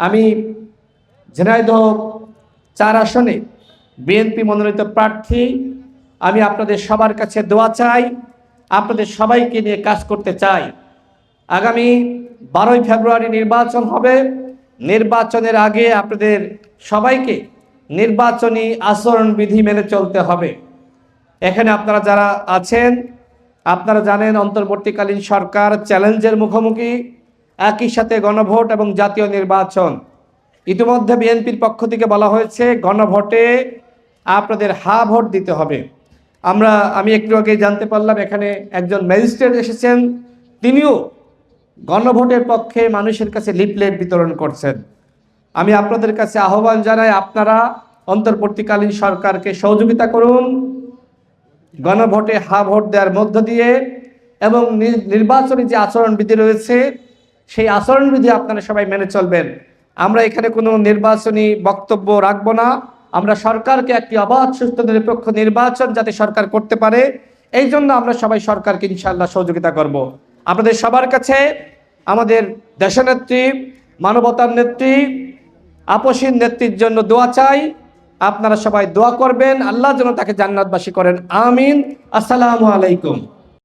আমি ঝিনাইদহ চার আসনে বিএনপি মনোনীত প্রার্থী। আমি আপনাদের সবার কাছে দোয়া চাই, আপনাদের সবাইকে নিয়ে কাজ করতে চাই। আগামী বারোই ফেব্রুয়ারি নির্বাচন হবে। নির্বাচনের আগে আপনাদের সবাইকে নির্বাচনী আচরণবিধি মেনে চলতে হবে। এখানে আপনারা যারা আছেন, আপনারা জানেন, অন্তর্বর্তীকালীন সরকার চ্যালেঞ্জের মুখোমুখি। একই সাথে গণভোট এবং জাতীয় নির্বাচন। ইতিমধ্যে বিএনপির পক্ষ থেকে বলা হয়েছে, গণভোটে আপনাদের হা ভোট দিতে হবে। আমরা, আমি একটু আগে জানতে পারলাম, এখানে একজন ম্যাজিস্ট্রেট এসেছেন। তিনিও গণভোটের পক্ষে মানুষের কাছে লিফলেট বিতরণ করছেন। আমি আপনাদের কাছে আহ্বান জানাই, আপনারা অন্তর্বর্তীকালীন সরকারকে সহযোগিতা করুন। গণভোটে হা ভোট দেওয়ার মধ্য দিয়ে এবং নির্বাচনী যে আচরণবিধি রয়েছে সেই আচরণবিধি আপনারা সবাই মেনে চলবেন। আমরা এখানে কোনো নির্বাচনী বক্তব্য রাখব না। আমরা সরকারকে একটি অবাধ সুস্থ নিরপেক্ষ নির্বাচন যাতে সরকার করতে পারে, এই জন্য আমরা সবাই সরকারকে ইনশাল্লাহ সহযোগিতা করব। আপনাদের সবার কাছে আমাদের দেশনেত্রী, মানবতার নেত্রী, আপসীন নেত্রীর জন্য দোয়া চাই। আপনারা সবাই দোয়া করবেন। আল্লাহ যেন তাকে জান্নাতবাসী করেন। আমিন। আসসালামু আলাইকুম।